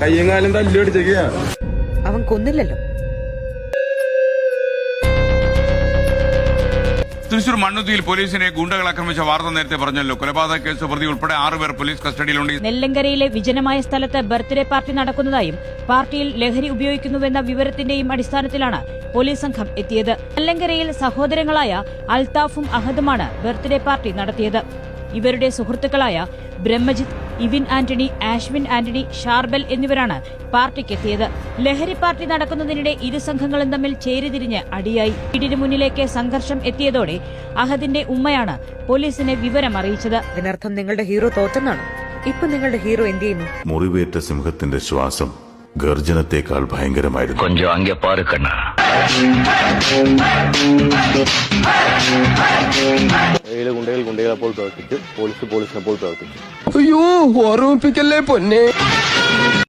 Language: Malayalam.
കയ്യും കാലും അവൻ കൊന്നില്ലല്ലോ. തൃശൂർ മണ്ണുത്തിയിൽ പോലീസിനെ ഗുണ്ടകൾ ആക്രമിച്ച വാർത്ത നേരത്തെ പറഞ്ഞല്ലോ. കൊലപാതക കേസ് പ്രതി ഉൾപ്പെടെ ആറുപേർ പോലീസ് കസ്റ്റഡിയിലുണ്ട്. നെല്ലങ്കരയിലെ വിജനമായ സ്ഥലത്ത് ബർത്ത്ഡേ പാർട്ടി നടക്കുന്നതായും പാർട്ടിയിൽ ലഹരി ഉപയോഗിക്കുന്നുവെന്ന വിവരത്തിന്റെയും അടിസ്ഥാനത്തിലാണ് പോലീസ് സംഘം എത്തിയത്. നെല്ലങ്കരയിൽ സഹോദരങ്ങളായ അൽത്താഫും അഹദുമാണ് ബർത്ത്ഡേ പാർട്ടി നടത്തിയത്. ഇവരുടെ സുഹൃത്തുക്കളായ ബ്രഹ്മജിത്ത് ഇവിൻ ആന്റണി ആഷ്വിൻ ആന്റണി ഷാർബൽ എന്നിവരാണ് പാർട്ടിക്കെത്തിയത്. ലഹരി പാർട്ടി നടക്കുന്നതിനിടെ ഇരു സംഘങ്ങളും തമ്മിൽ ചേരിതിരിഞ്ഞ് അടിയായി. വീടിന് മുന്നിലേക്ക് സംഘർഷം എത്തിയതോടെ അഹദിന്റെ ഉമ്മയാണ് പോലീസിനെ വിവരം അറിയിച്ചത് അതിനർത്ഥം നിങ്ങളുടെ ഹീറോ തോറ്റെന്നാണ്? ഇപ്പൊ നിങ്ങളുടെ ഹീറോ എന്ത് ചെയ്യുന്നു? മുറിവേറ്റ സിംഹത്തിന്റെ ശ്വാസം ഗർജനത്തെക്കാൾ ഭയങ്കരമായിരുന്നു. കൊഞ്ചോ അങ്ങെ പാറുക്കണ്ണ ഗുണ്ടകളെ പോൽ പ്രവർത്തിച്ചു പോലീസ് പോലീസിനെ പോൽ പ്രവർത്തിച്ചു അയ്യോ ഓർമ്മിപ്പിക്കല്ലേ പൊന്നെ?